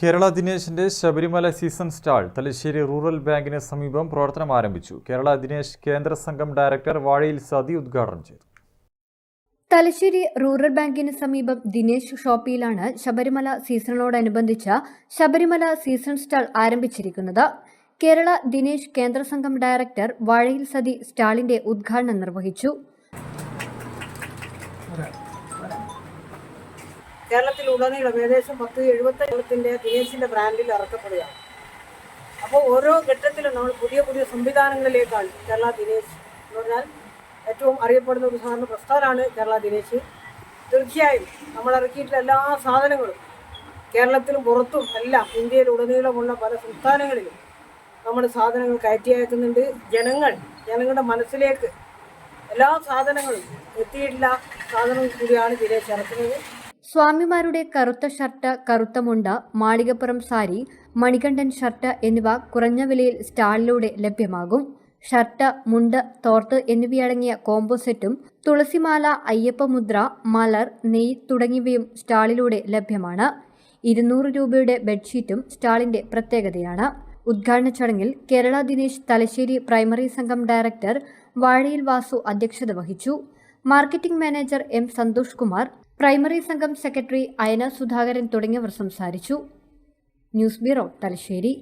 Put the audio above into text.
Kerala ദിനേശിന്റെ Sabarimala season stall Thalassery rural ബാങ്കിന് സമീപം പ്രവർത്തനം ആരംഭിച്ചു. കേരള ദിനേശ് കേന്ദ്ര സംഘം ഡയറക്ടർ വാഴയിൽ സതി ഉദ്ഘാടനം ചെയ്തു. തലശ്ശേരി റൂറൽ ബാങ്കിന് സമീപം ദിനേശ് ഷോപ്പിയിലാണ് ശബരിമല സീസണോടനുബന്ധിച്ച ശബരിമല സീസൺ സ്റ്റാൾ ആരംഭിച്ചിരിക്കുന്നത്. കേരള ദിനേശ് കേന്ദ്ര സംഘം ഡയറക്ടർ വാഴയിൽ സതി സ്റ്റാളിന്റെ ഉദ്ഘാടനം നിർവഹിച്ചു. കേരളത്തിൽ ഉടനീളം ഏകദേശം പത്ത് എഴുപത്തി കേരളത്തിന്റെ ദിനേശിന്റെ ബ്രാൻഡിൽ ഇറക്കപ്പെടുകയാണ്. അപ്പോൾ ഓരോ ഘട്ടത്തിലും നമ്മൾ പുതിയ പുതിയ സംവിധാനങ്ങളിലേക്കാണ് കേരള ദിനേശ് എന്ന് പറഞ്ഞാൽ ഏറ്റവും അറിയപ്പെടുന്ന ഒരു സാധാരണ പ്രസ്ഥാനമാണ് കേരള ദിനേശ്. തീർച്ചയായും നമ്മൾ ഇറക്കിയിട്ടുള്ള എല്ലാ സാധനങ്ങളും കേരളത്തിലും പുറത്തും എല്ലാം ഇന്ത്യയിൽ ഉടനീളമുള്ള പല സംസ്ഥാനങ്ങളിലും നമ്മൾ സാധനങ്ങൾ കയറ്റി അയക്കുന്നുണ്ട് ജനങ്ങൾ ജനങ്ങളുടെ മനസ്സിലേക്ക് എല്ലാ സാധനങ്ങളും എത്തിയിട്ടുള്ള സാധനങ്ങൾ കൂടിയാണ് ദിനേശ് ഇറക്കുന്നത്. സ്വാമിമാരുടെ കറുത്ത ഷർട്ട് കറുത്ത മുണ്ട മാളികപ്പുറം സാരി മണികണ്ഠൻ ഷർട്ട് എന്നിവ കുറഞ്ഞ വിലയിൽ സ്റ്റാളിലൂടെ ലഭ്യമാകും. ഷർട്ട് മുണ്ട് തോർത്ത് എന്നിവയടങ്ങിയ കോംബോ സെറ്റും തുളസിമാല അയ്യപ്പമുദ്ര മലർ നെയ് തുടങ്ങിയവയും സ്റ്റാളിലൂടെ ലഭ്യമാണ്. ഇരുന്നൂറ് രൂപയുടെ ബെഡ്ഷീറ്റും സ്റ്റാളിന്റെ പ്രത്യേകതയാണ്. ഉദ്ഘാടന ചടങ്ങിൽ കേരള ദിനേശ് തലശ്ശേരി പ്രൈമറി സംഘം ഡയറക്ടർ വാഴയിൽ വാസു അധ്യക്ഷത വഹിച്ചു. Marketing manager M Santhosh Kumar primary സംഘം സെക്രട്ടറി അയന സുധാകരൻ തുടങ്ങിയവർ സംസാരിച്ചു. News bureau Thalassery.